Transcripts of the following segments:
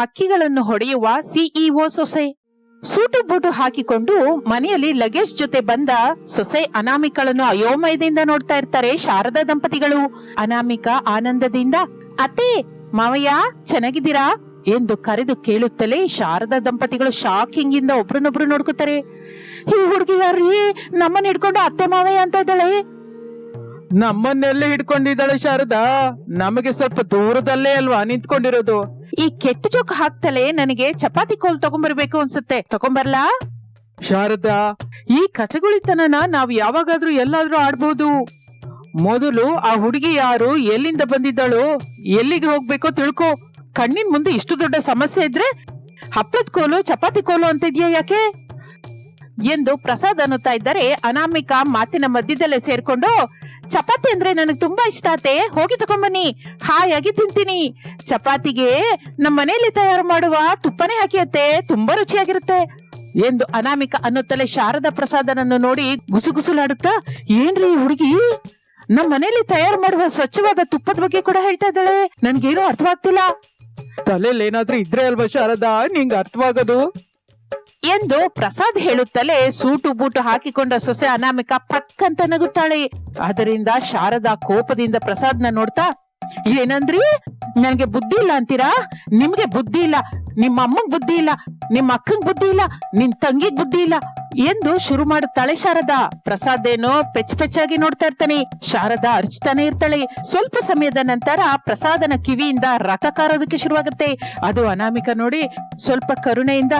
ಹಕ್ಕಿಗಳನ್ನು ಹೊಡೆಯುವ ಸಿಇಒ ಸೊಸೆ. Suit boot ಹಾಕಿಕೊಂಡು ಮನೆಯಲ್ಲಿ ಲಗೇಜ್ ಜೊತೆ ಬಂದ ಸೊಸೆ ಅನಾಮಿಕಳನ್ನು ಅಯೋಮಯದಿಂದ ನೋಡ್ತಾ ಇರ್ತಾರೆ ಶಾರದಾ ದಂಪತಿಗಳು. ಅನಾಮಿಕ ಆನಂದದಿಂದ, ಅತ್ತೆ, ಮಾವಯ್ಯ, ಚೆನ್ನಾಗಿದ್ದೀರಾ? ಎಂದು ಕರೆದು ಕೇಳುತ್ತಲೇ ಶಾರದಾ ದಂಪತಿಗಳು ಶಾಕಿಂಗ್ ಇಂದ ಒಬ್ರನ್ನೊಬ್ರು ನೋಡ್ಕೋತಾರೆ. ಈ ಹುಡುಗಿ ಯಾರ್ರೀ ನಮ್ಮನ್ನ ಹಿಡ್ಕೊಂಡು ಅತ್ತೆ, ಮಾವಯ್ಯ ಅಂತ ಇದ್ದಾಳೆ? ನಮ್ಮನ್ನೆಲ್ಲ ಹಿಡ್ಕೊಂಡಿದ್ದಾಳೆ ಶಾರದಾ. ನಮಗೆ ಸ್ವಲ್ಪ ದೂರದಲ್ಲೇ ಅಲ್ವಾ ನಿಂತ್ಕೊಂಡಿರೋದು? ಈ ಕೆಟ್ಟ ಜೋಕ್ ಹಾಕ್ತಲೇ ನನಗೆ ಚಪಾತಿ ಕೋಲ್ ತಗೊಂಡ್ಬರ್ಬೇಕು ಅನ್ಸುತ್ತೆ. ತಗೊಂಬರ್ಲಾ? ಶಾರದಾ, ಈ ಕಚಗುಳಿತನನ ನಾವು ಯಾವಾಗಾದ್ರೂ ಎಲ್ಲಾದ್ರೂ ಆಡ್ಬೋದು. ಮೊದಲು ಆ ಹುಡುಗಿ ಯಾರು, ಎಲ್ಲಿಂದ ಬಂದಿದ್ದಾಳೋ, ಎಲ್ಲಿಗೆ ಹೋಗ್ಬೇಕೋ ತಿಳ್ಕೊ. ಕಣ್ಣಿನ ಮುಂದೆ ಇಷ್ಟು ದೊಡ್ಡ ಸಮಸ್ಯೆ ಇದ್ರೆ ಹಪ್ಪಳದ ಕೋಲು, ಚಪಾತಿ ಕೋಲು ಅಂತಿದ್ಯಾ ಯಾಕೆ? ಎಂದು ಪ್ರಸಾದ್ ಅನ್ನುತ್ತಾ ಇದ್ದಾರೆ ಅನಾಮಿಕ ಮಾತಿನ ಮಧ್ಯದಲ್ಲೇ ಸೇರ್ಕೊಂಡು ಚಪಾತಿ ಅಂದ್ರೆ ನನಗೆ ತುಂಬಾ ಇಷ್ಟ ಆತೆ ಹೋಗಿ ತಗೊಂಬನ್ನಿ. ಹಾಯಾಗಿ ತಿಂತೀನಿ. ಚಪಾತಿಗೆ ನಮ್ಮ ಮನೆಯಲ್ಲಿ ತಯಾರು ಮಾಡುವ ತುಪ್ಪನೇ ಹಾಕಿ ಅತ್ತೆ. ತುಂಬಾ ರುಚಿಯಾಗಿರುತ್ತೆ. ಎಂದು ಅನಾಮಿಕ ಅನ್ನುತ್ತಲೇ ಶಾರದಾ ಪ್ರಸಾದನನ್ನು ನೋಡಿ ಗುಸುಗುಸುಲಾಡುತ್ತಾ ಏನ್ರಿ ಹುಡುಗಿ? ನಮ್ಮ ಮನೆಯಲ್ಲಿ ತಯಾರು ಮಾಡುವ ಸ್ವಚ್ಛವಾದ ತುಪ್ಪದ ಬಗ್ಗೆ ಕೂಡ ಹೇಳ್ತಾ ಇದ್ದಾಳೆ. ನನ್ಗೇನು ಅರ್ಥವಾಗ್ತಿಲ್ಲ. ತಲೆಯಲ್ಲಿ ಏನಾದ್ರೂ ಇದ್ರೆ ಅಲ್ವಾ ಶಾರದಾ? ನಿಂಗೆ ಅರ್ಥವಾಗೋದು? ಎಂದು ಪ್ರಸಾದ್ ಹೇಳುತ್ತಲೇ ಸೂಟು ಬೂಟು ಹಾಕಿಕೊಂಡ ಸೊಸೆ ಅನಾಮಿಕ ಪಕ್ಕಂತ ನಗುತ್ತಾಳೆ. ಅದರಿಂದ ಶಾರದಾ ಕೋಪದಿಂದ ಪ್ರಸಾದ್ನ ನೋಡ್ತಾ, ಏನಂದ್ರಿ? ನನ್ಗೆ ಬುದ್ಧಿ ಇಲ್ಲ ಅಂತೀರಾ? ನಿಮ್ಗೆ ಬುದ್ಧಿ ಇಲ್ಲ ನಿಮ್ಮ ಅಮ್ಮಗ್ ಬುದ್ಧಿ ಇಲ್ಲ ನಿಮ್ಮ ಅಕ್ಕಂಗ್ ಬುದ್ಧಿ ಇಲ್ಲ ನಿನ್ ತಂಗಿಗ್ ಬುದ್ಧಿ ಇಲ್ಲ ಎಂದು ಶುರು ಮಾಡುತ್ತಾಳೆ ಶಾರದಾ. ಪ್ರಸಾದ್ ಏನೋ ಪೆಚ್ ಪೆಚ್ಚಾಗಿ ನೋಡ್ತಾ ಇರ್ತಾನೆ. ಶಾರದಾ ಅರ್ಚ್ತಾನೆ ಇರ್ತಾಳೆ. ಸ್ವಲ್ಪ ಸಮಯದ ನಂತರ ಪ್ರಸಾದನ ಕಿವಿಯಿಂದ ರಥ ಕಾರೋದಕ್ಕೆ ಶುರುವಾಗುತ್ತೆ. ಅದು ಅನಾಮಿಕ ನೋಡಿ ಸ್ವಲ್ಪ ಕರುಣೆಯಿಂದ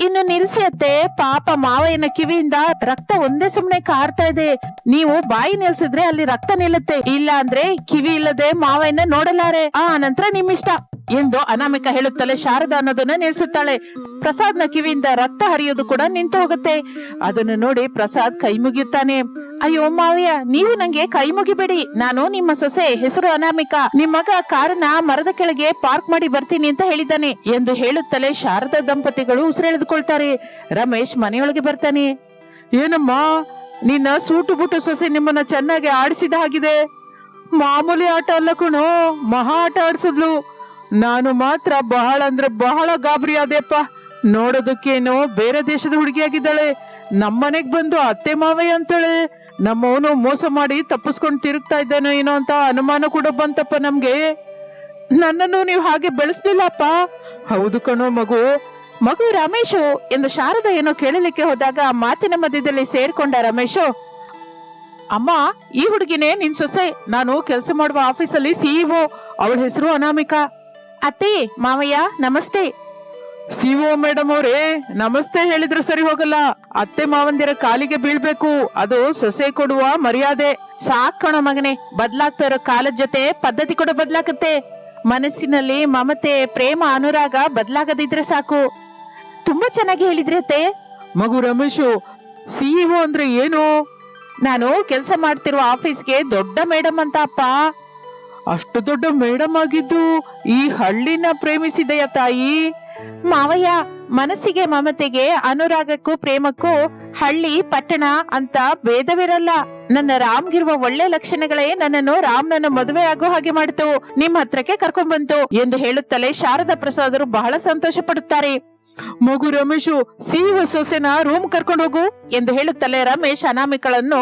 ಇನ್ನು ನಿಲ್ಸಿ ಅತ್ತೆ ಪಾಪ ಮಾವಯ್ಯನ ಕಿವಿಯಿಂದ ರಕ್ತ ಒಂದೇ ಸುಮ್ನೆ ಕಾರ್ತಾ ಇದೆ. ನೀವು ಬಾಯಿ ನಿಲ್ಸಿದ್ರೆ ಅಲ್ಲಿ ರಕ್ತ ನಿಲ್ಲುತ್ತೆ. ಇಲ್ಲ ಅಂದ್ರೆ ಕಿವಿ ಇಲ್ಲದೆ ಮಾವಯ್ಯನ ನೋಡಲಾರೆ. ಆ ನಂತರ ನಿಮ್ಮಿಷ್ಟ. ಎಂದು ಅನಾಮಿಕ ಹೇಳುತ್ತಲೇ ಶಾರದಾ ಅನ್ನೋದನ್ನ ನಿಲ್ಸುತ್ತಾಳೆ ಪ್ರಸಾದ್ನ ಕಿವಿಯಿಂದ ರಕ್ತ ಹರಿಯೋದು ಕೂಡ ನಿಂತು ಹೋಗುತ್ತೆ. ಅದನ್ನು ನೋಡಿ ಪ್ರಸಾದ್ ಕೈ ಮುಗಿಯುತ್ತಾನೆ. ಅಯ್ಯೋ ಮಾವಯ್ಯ, ನೀವು ನಂಗೆ ಕೈ ಮುಗಿಬೇಡಿ. ನಾನು ನಿಮ್ಮ ಸೊಸೆ, ಹೆಸರು ಅನಾಮಿಕ. ನಿಮ್ಮ ಮಗ ಕಾರನ್ನ ಮರದ ಕೆಳಗೆ ಪಾರ್ಕ್ ಮಾಡಿ ಬರ್ತೀನಿ ಅಂತ ಹೇಳಿದ್ದಾನೆ ಎಂದು ಹೇಳುತ್ತಲೇ ಶಾರದಾ ದಂಪತಿಗಳು ಉಸಿರೆಳೆದುಕೊಳ್ತಾರೆ. ರಮೇಶ್ ಮನೆಯೊಳಗೆ ಬರ್ತಾನೆ. ಏನಮ್ಮ, ನಿನ್ನ ಸೂಟು ಬುಟ್ಟು ಸೊಸೆ ನಿಮ್ಮನ್ನ ಚೆನ್ನಾಗಿ ಆಡಿಸಿದ ಹಾಗಿದೆ. ಮಾಮೂಲಿ ಆಟ ಅಲ್ಲ ಕಣೋ, ಮಹಾ ಆಟ ಆಡ್ಸಿದ್ಲು. ನಾನು ಮಾತ್ರ ಬಹಳ ಅಂದ್ರೆ ಬಹಳ ಗಾಬರಿ ಆದೆಪ್ಪ ನೋಡೋದಕ್ಕೇನೋ ಬೇರೆ ದೇಶದ ಹುಡುಗಿಯಾಗಿದ್ದಾಳೆ. ನಮ್ಮನೆಗ್ ಬಂದು ಅತ್ತೆ ಮಾವಯ್ಯ ಅಂತಾಳೆ ನಮ್ಮವನು ಮೋಸ ಮಾಡಿ ತಪ್ಪಿಸ್ಕೊಂಡು ತಿರುಗ್ತಾ ಇದ್ದಾನೋ ಏನೋ ಅಂತ ಅನುಮಾನ ಕೂಡ ಬಂತಪ್ಪ ನಮ್ಗೆ. ನನ್ನನ್ನು ನೀವು ಹಾಗೆ ಬೆಳೆಸ್ಲಿಲ್ಲಪ್ಪ. ಹೌದು ಕಣೋ ಮಗು. ಮಗು ರಮೇಶು ಎಂದು ಶಾರದಾ ಏನೋ ಕೇಳಲಿಕ್ಕೆ ಹೋದಾಗ ಆ ಮಾತಿನ ಮಧ್ಯದಲ್ಲಿ ಸೇರ್ಕೊಂಡ ರಮೇಶು, ಅಮ್ಮ, ಈ ಹುಡುಗಿನೇ ನಿನ್ ಸೊಸೆ. ನಾನು ಕೆಲಸ ಮಾಡುವ ಆಫೀಸಲ್ಲಿ ಸಿಇಒ ಅವಳ ಹೆಸರು ಅನಾಮಿಕಾ. ಅತ್ತೆ ಮಾವಯ್ಯ ನಮಸ್ತೆ. ಸಿಒ ಮೇಡಮ್ ಅವರೇ ನಮಸ್ತೆ ಹೇಳಿದ್ರೆ ಸರಿ ಹೋಗಲ್ಲ. ಅತ್ತೆ ಮಾವಂದಿರ ಕಾಲಿಗೆ ಬೀಳ್ಬೇಕು. ಅದು ಸೊಸೆ ಕೊಡುವ ಮರ್ಯಾದೆ. ಸಾಕಣ ಮಗನೆ ಬದ್ಲಾಗ್ತಾ ಇರೋ ಕಾಲದ ಜೊತೆ ಪದ್ಧತಿ ಕೂಡ ಬದ್ಲಾಗತ್ತೆ. ಮನಸ್ಸಿನಲ್ಲಿ ಮಮತೆ ಪ್ರೇಮ ಅನುರಾಗ ಬದ್ಲಾಗದಿದ್ರೆ ಸಾಕು. ತುಂಬಾ ಚೆನ್ನಾಗಿ ಹೇಳಿದ್ರಿ ಅತ್ತೆ. ಮಗು ರಮೇಶು ಸಿಇಒ ಅಂದ್ರೆ ಏನು? ನಾನು ಕೆಲಸ ಮಾಡ್ತಿರುವ ಆಫೀಸ್ಗೆ ದೊಡ್ಡ ಮೇಡಮ್ ಅಂತ ಅಪ್ಪ. ಅಷ್ಟು ದೊಡ್ಡ ಮೇಡಮ್ ಆಗಿದ್ದು ಈ ಹಳ್ಳಿನ ಪ್ರೇಮಿಸಿದೆಯ ತಾಯಿ? ಮಾವಯ್ಯ, ಮನಸ್ಸಿಗೆ ಮಮತೆಗೆ ಅನುರಾಗಕ್ಕೂ ಪ್ರೇಮಕ್ಕೂ ಹಳ್ಳಿ ಪಟ್ಟಣ ಅಂತ ಭೇದವಿರಲ್ಲ. ನನ್ನ ರಾಮ್ಗಿರುವ ಒಳ್ಳೆ ಲಕ್ಷಣಗಳೇ ನನ್ನನ್ನು ರಾಮ್ ನನ್ನ ಮದುವೆ ಆಗೋ ಹಾಗೆ ಮಾಡಿತು. ನಿಮ್ ಹತ್ರಕ್ಕೆ ಕರ್ಕೊಂಡ್ ಬಂತು ಎಂದು ಹೇಳುತ್ತಲೇ ಶಾರದಾ ಪ್ರಸಾದರು ಬಹಳ ಸಂತೋಷ ಪಡುತ್ತಾರೆ ಮಗು ರಮೇಶು ಸಿಇಒ ಸೊಸೆನ ರೂಮ್ ಕರ್ಕೊಂಡು ಹೋಗು ಎಂದು ಹೇಳುತ್ತಲೇ ರಮೇಶ್ ಅನಾಮಿಕಳನ್ನು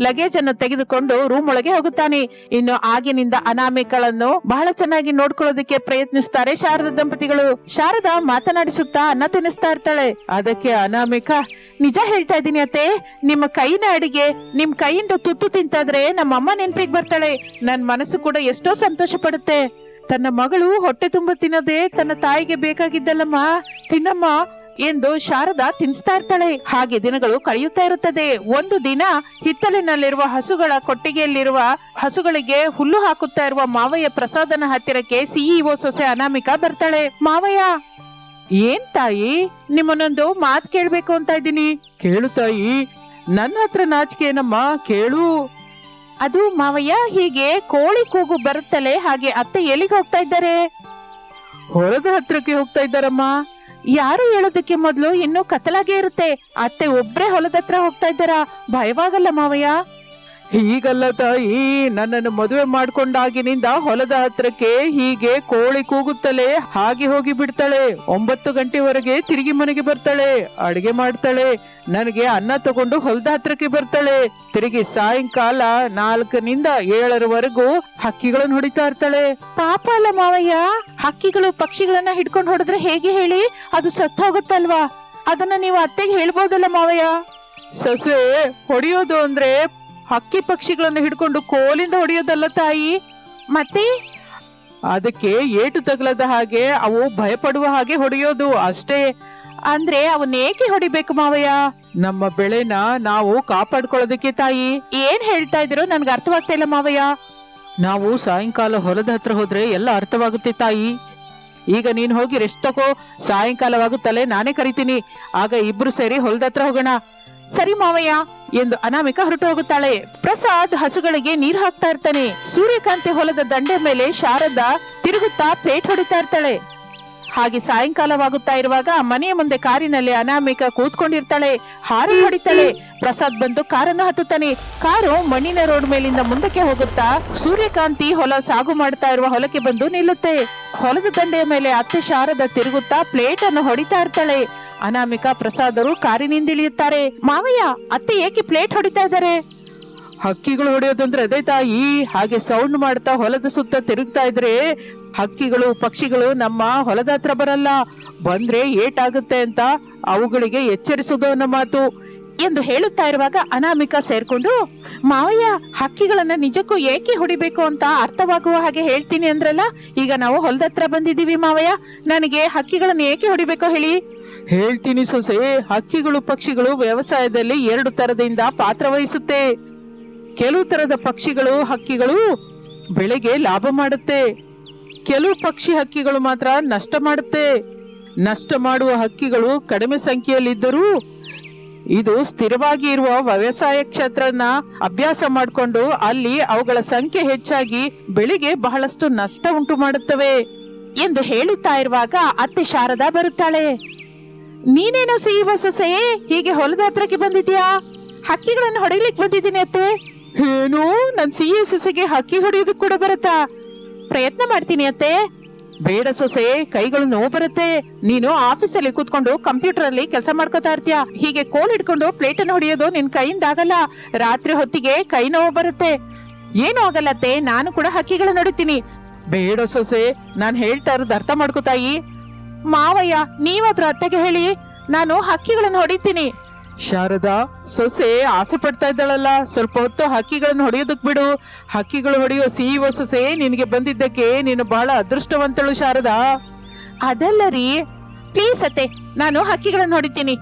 ಲಗೇಜ್ ಅನ್ನು ತೆಗೆದುಕೊಂಡು ರೂಮ್ ಒಳಗೆ ಹೋಗುತ್ತಾನೆ. ಇನ್ನು ಆಗಿನಿಂದ ಅನಾಮಿಕಳನ್ನು ಬಹಳ ಚೆನ್ನಾಗಿ ನೋಡ್ಕೊಳ್ಳೋದಕ್ಕೆ ಪ್ರಯತ್ನಿಸ್ತಾರೆ ಶಾರದಾ ದಂಪತಿಗಳು. ಶಾರದಾ ಮಾತನಾಡಿಸುತ್ತಾ ಅನ್ನ ತಿನ್ನಿಸ್ತಾ ಇರ್ತಾಳೆ. ಅದಕ್ಕೆ ಅನಾಮಿಕ, ನಿಜ ಹೇಳ್ತಾ ಇದ್ದೀನಿ ಅತ್ತೆ, ನಿಮ್ಮ ಕೈನ ಅಡಿಗೆ, ನಿಮ್ ಕೈಯಿಂದ ತುತ್ತು ತಿಂತಾದ್ರೆ ನಮ್ಮಅಮ್ಮ ನೆನ್ಪಿಗೆ ಬರ್ತಾಳೆ. ನನ್ ಮನಸ್ಸು ಕೂಡ ಎಷ್ಟೋ ಸಂತೋಷ ಪಡುತ್ತೆ ತನ್ನ ಮಗಳು ಹೊಟ್ಟೆ ತುಂಬ ತಿನ್ನೋದೇ ತನ್ನ ತಾಯಿಗೆ ಬೇಕಾಗಿದ್ದಲ್ಲಮ್ಮ. ತಿನ್ನಮ್ಮ ಎಂದು ಶಾರದಾ ತಿನ್ಸ್ತಾ ಇರ್ತಾಳೆ ಹಾಗೆ ದಿನಗಳು ಕಳೆಯುತ್ತಾ ಇರುತ್ತದೆ. ಒಂದು ದಿನ ಹಿತ್ತಲಿನಲ್ಲಿರುವ ಹಸುಗಳ ಕೊಟ್ಟಿಗೆಯಲ್ಲಿರುವ ಹಸುಗಳಿಗೆ ಹುಲ್ಲು ಹಾಕುತ್ತಾ ಇರುವ ಮಾವಯ್ಯ ಪ್ರಸಾದನ ಹತ್ತಿರಕ್ಕೆ ಸಿಇಒ ಸೊಸೆ ಅನಾಮಿಕಾ ಬರ್ತಾಳೆ. ಮಾವಯ್ಯ ಏನ್ ತಾಯಿ? ನಿಮ್ಮನ್ನೊಂದು ಮಾತ್ ಕೇಳ್ಬೇಕು ಅಂತ ಇದ್ದೀನಿ. ಕೇಳು ತಾಯಿ. ನನ್ನ ಹತ್ರ ನಾಚಿಕೆ ಏನಮ್ಮ? ಕೇಳು. ಅದು ಮಾವಯ್ಯ ಹೀಗೆ ಕೋಳಿ ಕೂಗು ಬರುತ್ತಲೇ ಹಾಗೆ ಅತ್ತೆ ಎಲ್ಲಿಗೆ ಹೋಗ್ತಾ ಇದ್ದಾರೆ? ಹೊಲದ ಹತ್ರಕ್ಕೆ ಹೋಗ್ತಾ ಇದ್ದಾರಮ್ಮ. ಯಾರು ಹೇಳೋದಕ್ಕೆ ಮೊದಲು ಇನ್ನೂ ಕತ್ತಲಾಗೇ ಇರುತ್ತೆ. ಅತ್ತೆ ಒಬ್ರೆ ಹೊಲದತ್ರ ಹೋಗ್ತಾ ಇದ್ದಾರಾ? ಭಯವಾಗಲ್ಲ ಮಾವಯ್ಯ. ಹೀಗಲ್ಲ ತಾಯಿ ನನ್ನನ್ನು ಮದುವೆ ಮಾಡ್ಕೊಂಡಾಗಿನಿಂದ ಹೊಲದ ಹತ್ರಕ್ಕೆ ಹೀಗೆ ಕೋಳಿ ಕೂಗುತ್ತಲೇ ಹಾಗೆ ಹೋಗಿ ಬಿಡ್ತಾಳೆ. ಒಂಬತ್ತು ಗಂಟೆವರೆಗೆ ತಿರುಗಿ ಮನೆಗೆ ಬರ್ತಾಳೆ ಅಡಿಗೆ ಮಾಡ್ತಾಳೆ ನನಗೆ ಅನ್ನ ತಗೊಂಡು ಹೊಲದ ಹತ್ರಕ್ಕೆ ಬರ್ತಾಳೆ. ತಿರುಗಿ ಸಾಯಂಕಾಲ ನಾಲ್ಕನಿಂದ ಏಳರವರೆಗೂ ಹಕ್ಕಿಗಳನ್ನು ಹೊಡಿತಾ ಇರ್ತಾಳೆ. ಪಾಪ ಅಲ್ಲ ಮಾವಯ್ಯ ಹಕ್ಕಿಗಳು ಪಕ್ಷಿಗಳನ್ನ ಹಿಡ್ಕೊಂಡು ಹೊಡೆದ್ರೆ ಹೇಗೆ ಹೇಳಿ? ಅದು ಸತ್ತು ಹೋಗುತ್ತಲ್ವಾ? ಅದನ್ನ ನೀವು ಅತ್ತೆಗೆ ಹೇಳ್ಬೋದಲ್ಲ ಮಾವಯ್ಯ. ಸೊಸೆ ಹೊಡೆಯೋದು ಅಂದ್ರೆ ಹಕ್ಕಿ ಪಕ್ಷಿಗಳನ್ನು ಹಿಡ್ಕೊಂಡು ಕೋಲಿಂದ ಹೊಡೆಯೋದಲ್ಲ ತಾಯಿ? ಮತ್ತೆ? ಅದಕ್ಕೆ ಏಟು ತಗಲದ ಹಾಗೆ ಅವು ಭಯಪಡುವ ಹಾಗೆ ಹೊಡೆಯೋದು ಅಷ್ಟೇ. ಅಂದ್ರೆ ಅವನ್ ಏಕೆ ಹೊಡಿಬೇಕು ಮಾವಯ್ಯ? ನಮ್ಮ ಬೆಳೆನ ನಾವು ಕಾಪಾಡ್ಕೊಳ್ಳೋದಕ್ಕೆ ತಾಯಿ. ಏನ್ ಹೇಳ್ತಾ ಇದ್ದೀರೋ ನನ್ಗೆ ಅರ್ಥವಾಗ್ತಾ ಇಲ್ಲ ಮಾವಯ್ಯ. ನಾವು ಸಾಯಂಕಾಲ ಹೊಲದ ಹತ್ರ ಹೋದ್ರೆ ಎಲ್ಲ ಅರ್ಥವಾಗುತ್ತೆ ತಾಯಿ. ಈಗ ನೀನ್ ಹೋಗಿ ರೆಸ್ಟ್ ತಗೋ ಸಾಯಂಕಾಲವಾಗುತ್ತಲೇ ನಾನೇ ಕರಿತೀನಿ. ಆಗ ಇಬ್ರು ಸೇರಿ ಹೊಲದ ಹತ್ರ ಹೋಗೋಣ. ಸರಿ ಮಾವಯ್ಯ. ಎಂದು ಅನಾಮಿಕ ಹೊರಟು ಹೋಗುತ್ತಾಳೆ ಪ್ರಸಾದ್ ಹಸುಗಳಿಗೆ ನೀರು ಹಾಕ್ತಾ ಇರ್ತಾನೆ. ಸೂರ್ಯಕಾಂತಿ ಹೊಲದ ದಂಡೆ ಮೇಲೆ ಶಾರದಾ ತಿರುಗುತ್ತಾ ಪ್ಲೇಟ್ ಹೊಡಿತಾ ಇರ್ತಾಳೆ. ಹಾಗೆ ಸಾಯಂಕಾಲವಾಗುತ್ತಾ ಇರುವಾಗ ಮನೆಯ ಮುಂದೆ ಕಾರಿನಲ್ಲಿ ಅನಾಮಿಕ ಕೂತ್ಕೊಂಡಿರ್ತಾಳೆ. ಹಾರನ್ ಹೊಡಿತಾಳೆ. ಪ್ರಸಾದ್ ಬಂದು ಕಾರನ್ನು ಹತ್ತುತ್ತಾನೆ. ಕಾರು ಮಣ್ಣಿನ ರೋಡ್ ಮೇಲಿಂದ ಮುಂದಕ್ಕೆ ಹೋಗುತ್ತಾ ಸೂರ್ಯಕಾಂತಿ ಹೊಲ ಸಾಗು ಮಾಡ್ತಾ ಇರುವ ಹೊಲಕ್ಕೆ ಬಂದು ನಿಲ್ಲುತ್ತೆ. ಹೊಲದ ದಂಡೆಯ ಮೇಲೆ ಅತ್ತೆ ಶಾರದ ತಿರುಗುತ್ತಾ ಪ್ಲೇಟ್ ಅನ್ನು ಹೊಡಿತಾ ಇರ್ತಾಳೆ. ಅನಾಮಿಕಾ ಪ್ರಸಾದರು ಕಾರಿನಿಂದ ಇಳಿಯುತ್ತಾರೆ. ಮಾವಯ್ಯ ಅತ್ತೆ ಏಕೆ ಪ್ಲೇಟ್ ಹೊಡಿತಾ ಇದ್ದಾರೆ? ಹಕ್ಕಿಗಳು ಹೊಡೆಯೋದಂದ್ರೆ ಅದೇ ತಾಯಿ. ಹಾಗೆ ಸೌಂಡ್ ಮಾಡ್ತಾ ಹೊಲದ ಸುತ್ತ ತಿರುಗ್ತಾ ಇದ್ರೆ ಹಕ್ಕಿಗಳು ಪಕ್ಷಿಗಳು ನಮ್ಮ ಹೊಲದ ಹತ್ರ ಬರಲ್ಲ. ಬಂದ್ರೆ ಏಟಾಗುತ್ತೆ ಅಂತ ಅವುಗಳಿಗೆ ಎಚ್ಚರಿಸುವುದು ಅನ್ನೋ ಮಾತು. ಎಂದು ಹೇಳುತ್ತಾ ಇರುವಾಗ ಅನಾಮಿಕಾ ಸೇರ್ಕೊಂಡು ಮಾವಯ್ಯ ಹಕ್ಕಿಗಳನ್ನ ನಿಜಕ್ಕೂ ಏಕೆ ಹೊಡಿಬೇಕು ಅಂತ ಅರ್ಥವಾಗುವ ಹಾಗೆ ಹೇಳ್ತೀನಿ ಅಂದ್ರಲ್ಲ? ಈಗ ನಾವು ಹೊಲದ ಹತ್ರ ಬಂದಿದ್ದೀವಿ ಮಾವಯ್ಯ. ನನಗೆ ಹಕ್ಕಿಗಳನ್ನ ಏಕೆ ಹೊಡಿಬೇಕೋ ಹೇಳಿ. ಹೇಳ್ತೀನಿ ಸೊಸೆ, ಹಕ್ಕಿಗಳು ಪಕ್ಷಿಗಳು ವ್ಯವಸಾಯದಲ್ಲಿ ಎರಡು ತರದಿಂದ ಪಾತ್ರ ವಹಿಸುತ್ತೆ ಕೆಲವು ತರದ ಪಕ್ಷಿಗಳು ಹಕ್ಕಿಗಳು ಬೆಳೆಗೆ ಲಾಭ ಮಾಡುತ್ತೆ. ಕೆಲವು ಪಕ್ಷಿ ಹಕ್ಕಿಗಳು ಮಾತ್ರ ನಷ್ಟ ಮಾಡುತ್ತೆ. ನಷ್ಟ ಮಾಡುವ ಹಕ್ಕಿಗಳು ಕಡಿಮೆ ಸಂಖ್ಯೆಯಲ್ಲಿದ್ದರೂ ಇದು ಸ್ಥಿರವಾಗಿ ಇರುವ ವ್ಯವಸಾಯ ಕ್ಷೇತ್ರನ ಅಭ್ಯಾಸ ಮಾಡಿಕೊಂಡು ಅಲ್ಲಿ ಅವುಗಳ ಸಂಖ್ಯೆ ಹೆಚ್ಚಾಗಿ ಬೆಳೆಗೆ ಬಹಳಷ್ಟು ನಷ್ಟ ಉಂಟು ಮಾಡುತ್ತವೆ. ಎಂದು ಹೇಳುತ್ತಾ ಇರುವಾಗ ಅತ್ತೆ ಶಾರದಾ ಬರುತ್ತಾಳೆ. ನೀನೇನು ಸಿಹಿವ ಸೊಸೆ? ಹೀಗೆ ಹೊಲದ ಹತ್ರಕ್ಕೆ ಬಂದಿದ್ಯಾ? ಹಕ್ಕಿಗಳನ್ನು ಹೊಡಿಲಿಕ್ಕೆ ಬಂದಿದ್ದೀನಿ ಅತ್ತೆ. ಏನು? ನನ್ ಸಿಹಿ ಸೊಸೆಗೆ ಹಕ್ಕಿ ಹೊಡೆಯೋದಕ್ಕೆ ಕೂಡ ಬರುತ್ತಾ? ಪ್ರಯತ್ನ ಮಾಡ್ತೀನಿ ಅತ್ತೆ. ಬೇಡ ಸೊಸೆ, ಕೈಗಳು ನೋವು ಬರುತ್ತೆ. ನೀನು ಆಫೀಸಲ್ಲಿ ಕೂತ್ಕೊಂಡು ಕಂಪ್ಯೂಟರ್ ಅಲ್ಲಿ ಕೆಲಸ ಮಾಡ್ಕೋತಾ ಇರ್ತೀಯ. ಹೀಗೆ ಕೋಲ್ ಹಿಡ್ಕೊಂಡು ಪ್ಲೇಟ್ ಅನ್ನು ಹೊಡೆಯೋದು ನಿನ್ ಕೈಯಿಂದ ಆಗಲ್ಲ. ರಾತ್ರಿ ಹೊತ್ತಿಗೆ ಕೈ ನೋವು ಬರುತ್ತೆ. ಏನು ಆಗಲ್ಲತ್ತೆ ನಾನು ಕೂಡ ಹಕ್ಕಿಗಳನ್ನ ನೋಡುತ್ತೀನಿ ಬೇಡ ಸೊಸೆ, ನಾನು ಹೇಳ್ತಾ ಇರೋದು ಅರ್ಥ ಮಾಡ್ಕೋತಾಯಿ ಮಾವಯ್ಯ ನೀವಾದ್ರೂ ಅತ್ತೆಗೆ ಹೇಳಿ. ನಾನು ಹಕ್ಕಿಗಳನ್ನು ಹೊಡಿತೀನಿ. ಶಾರದಾ ಸೊಸೆ ಆಸೆ ಪಡ್ತಾ ಇದ್ದಾಳಲ್ಲ ಸ್ವಲ್ಪ ಹೊತ್ತು ಹಕ್ಕಿಗಳನ್ನು ಹೊಡೆಯೋದಕ್ ಬಿಡು. ಹಕ್ಕಿಗಳು ಹೊಡೆಯೋ ಸಿಇಒ ಸೊಸೆ ನಿನಗೆ ಬಂದಿದ್ದಕ್ಕೆ ನೀನು ಬಹಳ ಅದೃಷ್ಟವಂತಳು ಶಾರದಾ. ಅದಲ್ಲ ರೀ. ಪ್ಲೀಸ್ ಅತ್ತೆ ನಾನು ಹಕ್ಕಿಗಳನ್ನು ಹೊಡಿತೀನಿ.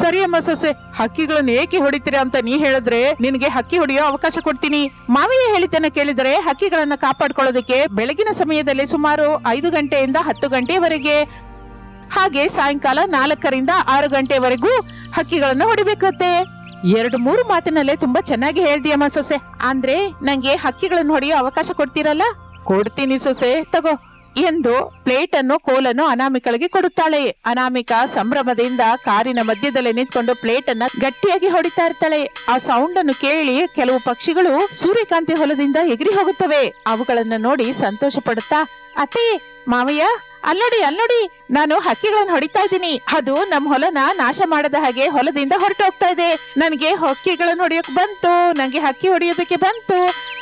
ಸರಿ ಅಮ್ಮ ಸೊಸೆ ಹಕ್ಕಿಗಳನ್ನು ಏಕೆ ಹೊಡಿತೀರಾ ಅಂತ ನೀ ಹೇಳಿದ್ರೆ ನಿನಗೆ ಹಕ್ಕಿ ಹೊಡೆಯೋ ಅವಕಾಶ ಕೊಡ್ತೀನಿ. ಮಾವಯ್ಯ ಹೇಳಿದ್ದನ್ನ ಕೇಳಿದರೆ ಹಕ್ಕಿಗಳನ್ನ ಕಾಪಾಡ್ಕೊಳ್ಳೋದಕ್ಕೆ ಬೆಳಗಿನ ಸಮಯದಲ್ಲಿ ಸುಮಾರು ಐದು ಗಂಟೆಯಿಂದ ಹತ್ತು ಗಂಟೆವರೆಗೆ ಹಾಗೆ ಸಾಯಂಕಾಲ ನಾಲ್ಕರಿಂದ ಆರು ಗಂಟೆವರೆಗೂ ಹಕ್ಕಿಗಳನ್ನು ಹೊಡಿಬೇಕತ್ತೆ. ಎರಡು, ಮೂರು ಮಾತಿನಲ್ಲೇ ತುಂಬಾ ಚೆನ್ನಾಗಿ ಹೇಳ್ದಿಯಮ್ಮ ಸೊಸೆ. ಅಂದ್ರೆ ನಂಗೆ ಹಕ್ಕಿಗಳನ್ನು ಹೊಡೆಯೋ ಅವಕಾಶ ಕೊಡ್ತೀರಲ್ಲ? ಕೊಡ್ತೀನಿ ಸೊಸೆ, ತಗೋ. ಎಂದು ಪ್ಲೇಟ್ ಅನ್ನು ಕೋಲನ್ನು ಅನಾಮಿಕಳಿಗೆ ಕೊಡುತ್ತಾಳೆ. ಅನಾಮಿಕ ಸಂಭ್ರಮದಿಂದ ಕಾರಿನ ಮಧ್ಯದಲ್ಲಿ ನಿಂತ್ಕೊಂಡು ಪ್ಲೇಟ್ ಅನ್ನ ಗಟ್ಟಿಯಾಗಿ ಹೊಡಿತಾ ಇರ್ತಾಳೆ. ಆ ಸೌಂಡ್ ಅನ್ನು ಕೇಳಿ ಕೆಲವು ಪಕ್ಷಿಗಳು ಸೂರ್ಯಕಾಂತಿ ಹೊಲದಿಂದ ಎಗರಿ ಹೋಗುತ್ತವೆ. ಅವುಗಳನ್ನ ನೋಡಿ ಸಂತೋಷ ಪಡುತ್ತಾ ಅತ್ತೆ, ಮಾವಯ್ಯ ಅಲ್ಲಡಿ ಅಲ್ಲಡಿ, ನಾನು ಹಕ್ಕಿಗಳನ್ನು ಹೊಡಿತಾ ಇದ್ದೀನಿ. ಅದು ನಮ್ಮ ಹೊಲನ ನಾಶ ಮಾಡದ ಹಾಗೆ ಹೊಲದಿಂದ ಹೊರಟೋಗ್ತಾ ಇದೆ. ನನಗೆ ಹಕ್ಕಿಗಳನ್ನು ಹೊಡೆಯೋಕ್ ಬಂತು. ನಂಗೆ ಹಕ್ಕಿ ಹೊಡೆಯೋದಕ್ಕೆ ಬಂತು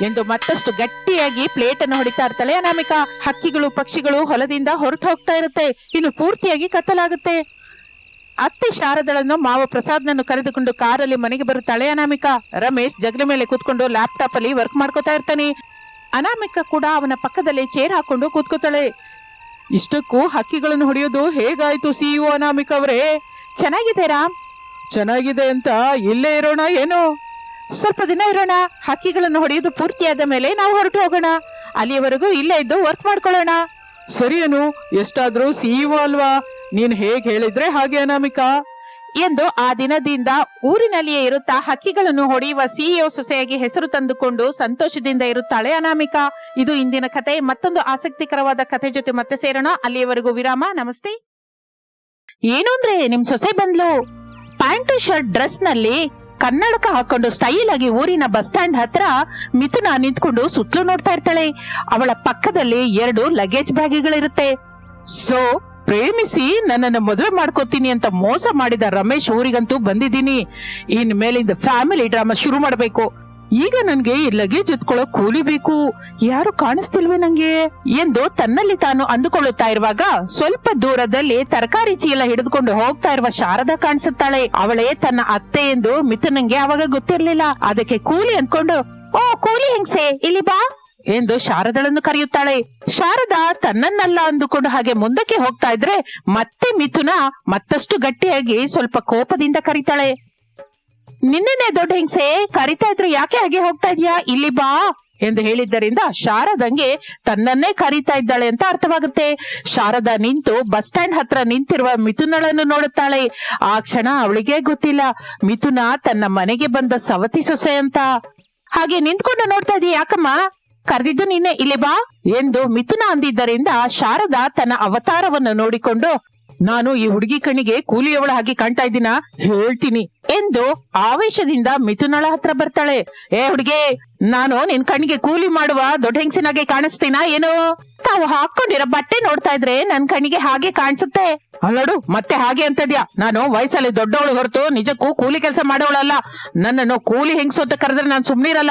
ಎಂದು ಮತ್ತಷ್ಟು ಗಟ್ಟಿಯಾಗಿ ಪ್ಲೇಟ್ ಅನ್ನು ಹೊಡಿತಾ ಇರ್ತಾಳೆ ಅನಾಮಿಕಾ. ಹಕ್ಕಿಗಳು, ಪಕ್ಷಿಗಳು ಹೊಲದಿಂದ ಹೊರಟು ಹೋಗ್ತಾ ಇರುತ್ತೆ. ಇನ್ನು ಪೂರ್ತಿಯಾಗಿ ಕತ್ತಲಾಗುತ್ತೆ. ಅತ್ತೆ ಶಾರದಳನ್ನು ಮಾವ ಪ್ರಸಾದ್ನನ್ನು ಕರೆದುಕೊಂಡು ಕಾರಲ್ಲಿ ಮನೆಗೆ ಬರುತ್ತಾಳೆ ಅನಾಮಿಕಾ. ರಮೇಶ್ ಜಗಲ ಮೇಲೆ ಕೂತ್ಕೊಂಡು ಲ್ಯಾಪ್ಟಾಪ್ ಅಲ್ಲಿ ವರ್ಕ್ ಮಾಡ್ಕೋತಾ ಇರ್ತಾನೆ. ಅನಾಮಿಕಾ ಕೂಡ ಅವನ ಪಕ್ಕದಲ್ಲಿ ಚೇರ್ ಹಾಕೊಂಡು ಕೂತ್ಕೋತಾಳೆ. ಇಷ್ಟಕ್ಕೂ ಹಕ್ಕಿಗಳನ್ನು ಹೊಡೆಯೋದು ಹೇಗಾಯ್ತು ಸಿಇಒ ಅನಾಮಿಕ ಅವರೇ? ಚೆನ್ನಾಗಿದೆ ರಾಮ್. ಚೆನ್ನಾಗಿದೆ ಅಂತ ಇಲ್ಲೇ ಇರೋಣ ಏನು? ಸ್ವಲ್ಪ ದಿನ ಇರೋಣ. ಹಕ್ಕಿಗಳನ್ನು ಹೊಡೆಯೋದು ಪೂರ್ತಿಯಾದ ಮೇಲೆ ನಾವು ಹೊರಟು ಹೋಗೋಣ. ಅಲ್ಲಿಯವರೆಗೂ ಇಲ್ಲೇ ಇದ್ದು ವರ್ಕ್ ಮಾಡ್ಕೊಳ್ಳೋಣ. ಸರಿಯೇನು ಎಷ್ಟಾದ್ರೂ ಸಿಇಒ ಅಲ್ವಾ? ನೀನ್ ಹೇಗ್ ಹೇಳಿದ್ರೆ ಹಾಗೆ ಅನಾಮಿಕಾ. ಎಂದು ಆ ದಿನದಿಂದ ಊರಿನಲ್ಲಿಯೇ ಇರುತ್ತಾ ಹಕ್ಕಿಗಳನ್ನು ಹೊಡೆಯುವ ಸಿಇಒ ಸೊಸೆಯಾಗಿ ಹೆಸರು ತಂದುಕೊಂಡು ಸಂತೋಷದಿಂದ ಇರುತ್ತಾಳೆ. ಅನಾಮಿಕಾ, ಇದು ಇಂದಿನ ಕತೆ. ಮತ್ತೊಂದು ಆಸಕ್ತಿಕರವಾದ ಕತೆ ಜೊತೆ ಮತ್ತೆ ಸೇರೋಣ. ಅಲ್ಲಿಯವರೆಗೂ ವಿರಾಮ. ನಮಸ್ತೆ. ಏನು ಅಂದ್ರೆ ನಿಮ್ ಸೊಸೆ ಬಂದ್ಲು? ಪ್ಯಾಂಟ್, ಶರ್ಟ್, ಡ್ರೆಸ್ನಲ್ಲಿ ಕನ್ನಡಕ ಹಾಕೊಂಡು ಸ್ಟೈಲ್ ಆಗಿ ಊರಿನ ಬಸ್ ಸ್ಟ್ಯಾಂಡ್ ಹತ್ರ ಮಿಥುನ ನಿಂತ್ಕೊಂಡು ಸುತ್ತಲೂ ನೋಡ್ತಾ ಇರ್ತಾಳೆ. ಅವಳ ಪಕ್ಕದಲ್ಲಿ ಎರಡು ಲಗೇಜ್ ಬ್ಯಾಗ್ಗಳಿರುತ್ತೆ ಸೊ ಪ್ರೇಮಿಸಿ ನನ್ನನ್ನು ಮದುವೆ ಮಾಡ್ಕೋತೀನಿ ಅಂತ ಮೋಸ ಮಾಡಿದ ರಮೇಶ್ ಊರಿಗಂತೂ ಬಂದಿದ್ದೀನಿ. ಇನ್ ಮೇಲಿಂದ ಫ್ಯಾಮಿಲಿ ಡ್ರಾಮಾ ಶುರು ಮಾಡಬೇಕು. ಈಗ ನನ್ಗೆ ಈ ಲಗೇಜ್ ಎತ್ಕೊಳ್ಳೋ ಕೂಲಿ ಬೇಕು. ಯಾರು ಕಾಣಿಸ್ತಿಲ್ವೇ ನಂಗೆ? ಎಂದು ತನ್ನಲ್ಲಿ ತಾನು ಅಂದುಕೊಳ್ಳುತ್ತಾ ಇರುವಾಗ ಸ್ವಲ್ಪ ದೂರದಲ್ಲಿ ತರಕಾರಿ ಚೀಲ ಹಿಡಿದುಕೊಂಡು ಹೋಗ್ತಾ ಇರುವ ಶಾರದಾ ಕಾಣಿಸುತ್ತಾಳೆ. ಅವಳೇ ತನ್ನ ಅತ್ತೆ ಎಂದು ಮಿಥುನಂಗೆ ಅವಾಗ ಗೊತ್ತಿರ್ಲಿಲ್ಲ. ಅದಕ್ಕೆ ಕೂಲಿ ಅಂದ್ಕೊಂಡು, ಓ, ಕೂಲಿ ಹೆಂಗ್ಸೆ? ಇಲ್ಲಿ ಬಾ. ಎಂದು ಶಾರದಳನ್ನು ಕರೆಯುತ್ತಾಳೆ. ಶಾರದಾ ತನ್ನನ್ನಲ್ಲ ಅಂದುಕೊಂಡು ಹಾಗೆ ಮುಂದಕ್ಕೆ ಹೋಗ್ತಾ ಇದ್ರೆ ಮತ್ತೆ ಮಿಥುನ ಮತ್ತಷ್ಟು ಗಟ್ಟಿಯಾಗಿ ಸ್ವಲ್ಪ ಕೋಪದಿಂದ ಕರೀತಾಳೆ. ನಿನ್ನೆನೆ ದೊಡ್ಡ ಹಿಂಸೆ, ಕರಿತಾ ಇದ್ರೆ ಯಾಕೆ ಹಾಗೆ ಹೋಗ್ತಾ ಇದೀಯಾ? ಇಲ್ಲಿ ಬಾ ಎಂದು ಹೇಳಿದ್ದರಿಂದ ಶಾರದಂಗೆ ತನ್ನನ್ನೇ ಕರೀತಾ ಇದ್ದಾಳೆ ಅಂತ ಅರ್ಥವಾಗುತ್ತೆ. ಶಾರದಾ ನಿಂತು ಬಸ್ ಸ್ಟ್ಯಾಂಡ್ ಹತ್ರ ನಿಂತಿರುವ ಮಿಥುನಳನ್ನು ನೋಡುತ್ತಾಳೆ. ಆ ಕ್ಷಣ ಅವಳಿಗೆ ಗೊತ್ತಿಲ್ಲ. ಮಿಥುನ ತನ್ನ ಮನೆಗೆ ಬಂದ ಸವತಿ ಸೊಸೆ ಅಂತ. ಹಾಗೆ ನಿಂತ್ಕೊಂಡು ನೋಡ್ತಾ ಇದೀಯ ಯಾಕಮ್ಮ? ಕರೆದಿದ್ದು ನಿನ್ನೆ ಇಲ್ಲಿ ಬಾ. ಎಂದು ಮಿಥುನ ಅಂದಿದ್ದರಿಂದ ಶಾರದಾ ತನ್ನ ಅವತಾರವನ್ನು ನೋಡಿಕೊಂಡು ನಾನು ಈ ಹುಡುಗಿ ಕಣ್ಣಿಗೆ ಕೂಲಿಯವಳ ಹಾಗೆ ಕಾಣ್ತಾ ಇದ್ದೀನ? ಹೇಳ್ತೀನಿ. ಎಂದು ಆವೇಶದಿಂದ ಮಿಥುನಳ ಹತ್ರ ಬರ್ತಾಳೆ. ಏ ಹುಡುಗಿ, ನಾನು ನಿನ್ ಕಣ್ಣಿಗೆ ಕೂಲಿ ಮಾಡುವ ದೊಡ್ಡ ಹೆಂಗಸಿನಾಗೆ ಕಾಣಿಸ್ತೀನಾ ಏನು? ತಾವು ಹಾಕೊಂಡಿರೋ ಬಟ್ಟೆ ನೋಡ್ತಾ ಇದ್ರೆ ನನ್ ಕಣ್ಣಿಗೆ ಹಾಗೆ ಕಾಣಿಸುತ್ತೆ. ಅಲ್ಲಡು, ಮತ್ತೆ ಹಾಗೆ ಅಂತದ್ಯಾ ನಾನು ವಯಸ್ಸಲ್ಲಿ ದೊಡ್ಡವಳು ಹೊರತು ನಿಜಕ್ಕೂ ಕೂಲಿ ಕೆಲಸ ಮಾಡೋಳಲ್ಲ. ನನ್ನನ್ನು ಕೂಲಿ ಹೆಂಗಸು ಅಂತ ಕರೆದ್ರೆ ನಾನು ಸುಮ್ನಿರಲ್ಲ.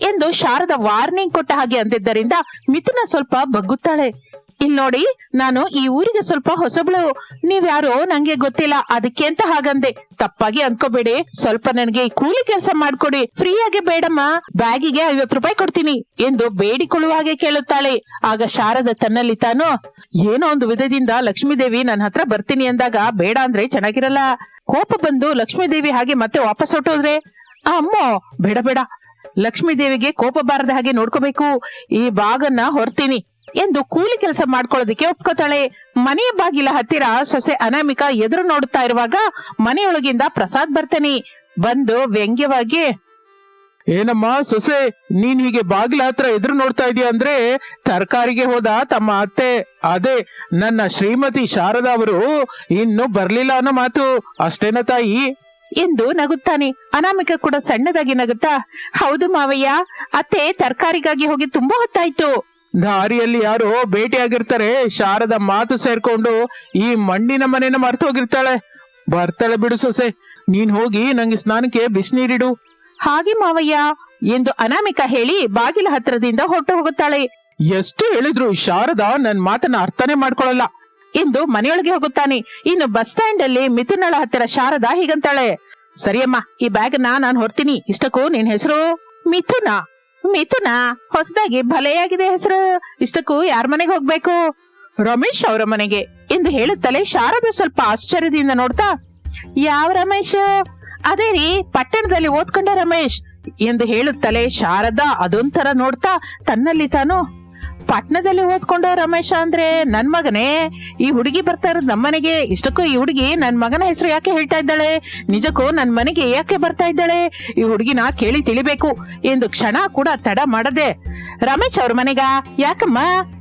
ಎಂದು ಶಾರದ ವಾರ್ನಿಂಗ್ ಕೊಟ್ಟ ಹಾಗೆ ಅಂದಿದ್ದರಿಂದ ಮಿಥುನ ಸ್ವಲ್ಪ ಬಗ್ಗುತ್ತಾಳೆ. ಇಲ್ ನೋಡಿ, ನಾನು ಈ ಊರಿಗೆ ಸ್ವಲ್ಪ ಹೊಸಬಳು. ನೀವ್ಯಾರೋ, ನಂಗೆ ಗೊತ್ತಿಲ್ಲ. ಅದಕ್ಕೆ ಅಂತ ಹಾಗಂದೆ. ತಪ್ಪಾಗಿ ಅನ್ಕೋಬೇಡಿ. ಸ್ವಲ್ಪ ನನಗೆ ಕೂಲಿ ಕೆಲಸ ಮಾಡ್ಕೊಡಿ. ಫ್ರೀಯಾಗಿ ಬೇಡಮ್ಮ. ಬ್ಯಾಗಿಗೆ ಐವತ್ತು ರೂಪಾಯಿ ಕೊಡ್ತೀನಿ ಎಂದು ಬೇಡಿಕೊಳ್ಳುವ ಹಾಗೆ ಕೇಳುತ್ತಾಳೆ. ಆಗ ಶಾರದ ತನ್ನಲ್ಲಿ ತಾನು, ಏನೋ ಒಂದು ವಿಧದಿಂದ ಲಕ್ಷ್ಮೀದೇವಿ ನನ್ನ ಹತ್ರ ಬರ್ತೀನಿ ಅಂದಾಗ ಬೇಡ ಅಂದ್ರೆ ಚೆನ್ನಾಗಿರಲ್ಲ. ಕೋಪ ಬಂದು ಲಕ್ಷ್ಮೀದೇವಿ ಹಾಗೆ ಮತ್ತೆ ವಾಪಸ್ ಹೊಟ್ಟೋದ್ರೆ ಅಮ್ಮೋ, ಬೇಡ ಬೇಡ. ಲಕ್ಷ್ಮೀದೇವಿಗೆ ಕೋಪ ಬಾರದ ಹಾಗೆ ನೋಡ್ಕೋಬೇಕು. ಈ ಬಾಗನ್ನ ಹೊರ್ತೀನಿ. ಎಂದು ಕೂಲಿ ಕೆಲಸ ಮಾಡ್ಕೊಳ್ಳೋದಕ್ಕೆ ಒಪ್ಕೋತಾಳೆ. ಮನೆಯ ಬಾಗಿಲ ಹತ್ತಿರ ಸೊಸೆ ಅನಾಮಿಕ ಎದುರು ನೋಡುತ್ತಾ ಇರುವಾಗ ಮನೆಯೊಳಗಿಂದ ಪ್ರಸಾದ್ ಬರ್ತಾನೆ. ಬಂದು ವ್ಯಂಗ್ಯವಾಗಿ ಏನಮ್ಮ ಸೊಸೆ ನೀನ್ ಹೀಗೆ ಬಾಗಿಲ ಹತ್ರ ಎದುರು ನೋಡ್ತಾ ಇದೀಯ ಅಂದ್ರೆ ತರಕಾರಿಗೆ ಹೋದ ತಮ್ಮ ಅತ್ತೆ. ಅದೇ ನನ್ನ ಶ್ರೀಮತಿ ಶಾರದಾ ಅವರು ಇನ್ನು ಬರ್ಲಿಲ್ಲ ಅನ್ನೋ ಮಾತು. ಅಷ್ಟೇನ ತಾಯಿ? ಎಂದು ನಗುತ್ತಾನೆ. ಅನಾಮಿಕ ಕೂಡ ಸಣ್ಣದಾಗಿ ನಗುತ್ತಾ ಹೌದು ಮಾವಯ್ಯ ಅತ್ತೆ ತರಕಾರಿಗಾಗಿ ಹೋಗಿ ತುಂಬಾ ಹೊತ್ತಾಯ್ತು. ದಾರಿಯಲ್ಲಿ ಯಾರೋ ಭೇಟಿಯಾಗಿರ್ತಾರೆ ಶಾರದ ಮಾತು ಸೇರ್ಕೊಂಡು ಈ ಮಣ್ಣಿನ ಮನೆನ ಮರ್ತೋಗಿರ್ತಾಳೆ. ಬರ್ತಾಳೆ ಬಿಡು ಸೊಸೆ ನೀನ್ ಹೋಗಿ ನಂಗೆ ಸ್ನಾನಕ್ಕೆ ಬಿಸಿನೀರಿಡು. ಹಾಗೆ ಮಾವಯ್ಯ ಎಂದು ಅನಾಮಿಕ ಹೇಳಿ ಬಾಗಿಲ ಹತ್ರದಿಂದ ಹೊರಟು ಹೋಗುತ್ತಾಳೆ. ಎಷ್ಟು ಹೇಳಿದ್ರು ಶಾರದ ನನ್ ಮಾತನ್ನ ಅರ್ಥನೇ ಮಾಡ್ಕೊಳಲ್ಲ ಎಂದು ಮನೆಯೊಳಗೆ ಹೋಗುತ್ತಾನೆ. ಇನ್ನು ಬಸ್ ಸ್ಟ್ಯಾಂಡ್ ಅಲ್ಲಿ ಮಿಥುನಳ ಹತ್ತಿರ ಶಾರದಾ ಹೀಗಂತಾಳೆ. ಸರಿಯಮ್ಮ ಈ ಬ್ಯಾಗ್ ನಾನ್ ಹೊರ್ತೀನಿ. ಇಷ್ಟಕ್ಕೂ ನಿನ್ ಹೆಸರು? ಮಿಥುನ. ಮಿಥುನ, ಹೊಸದಾಗಿ ಭಲೆಯಾಗಿದೆ ಹೆಸರು. ಇಷ್ಟಕ್ಕೂ ಯಾರ ಮನೆಗೆ ಹೋಗ್ಬೇಕು? ರಮೇಶ್ ಅವರ ಮನೆಗೆ. ಎಂದು ಹೇಳುತ್ತಲೇ ಶಾರದ ಸ್ವಲ್ಪ ಆಶ್ಚರ್ಯದಿಂದ ನೋಡ್ತಾ, ಯಾವ ರಮೇಶ್? ಅದೇ ರೀ, ಪಟ್ಟಣದಲ್ಲಿ ಓದ್ಕೊಂಡ ರಮೇಶ್. ಎಂದು ಹೇಳುತ್ತಲೇ ಶಾರದಾ ಅದೊಂಥರ ನೋಡ್ತಾ, ತನ್ನಲ್ಲಿ ತಾನು ಪಟ್ನದಲ್ಲಿ ಓದ್ಕೊಂಡ ರಮೇಶ ಅಂದ್ರೆ ನನ್ ಮಗನೇ? ಈ ಹುಡುಗಿ ಬರ್ತಾ ಇರೋದು ನಮ್ಮನೆಗೆ ಇಷ್ಟಕ್ಕೂ ಈ ಹುಡುಗಿ ನನ್ ಮಗನ ಹೆಸರು ಯಾಕೆ ಹೇಳ್ತಾ ಇದ್ದಾಳೆ? ನಿಜಕ್ಕೂ ನನ್ ಮನೆಗೆ ಯಾಕೆ ಬರ್ತಾ ಇದ್ದಾಳೆ? ಈ ಹುಡುಗಿನ ಕೇಳಿ ತಿಳಿಬೇಕು. ಎಂದು ಕ್ಷಣ ಕೂಡ ತಡ ಮಾಡದೆ. ರಮೇಶ್ ಅವ್ರ ಮನೆಗ, ಯಾಕಮ್ಮ?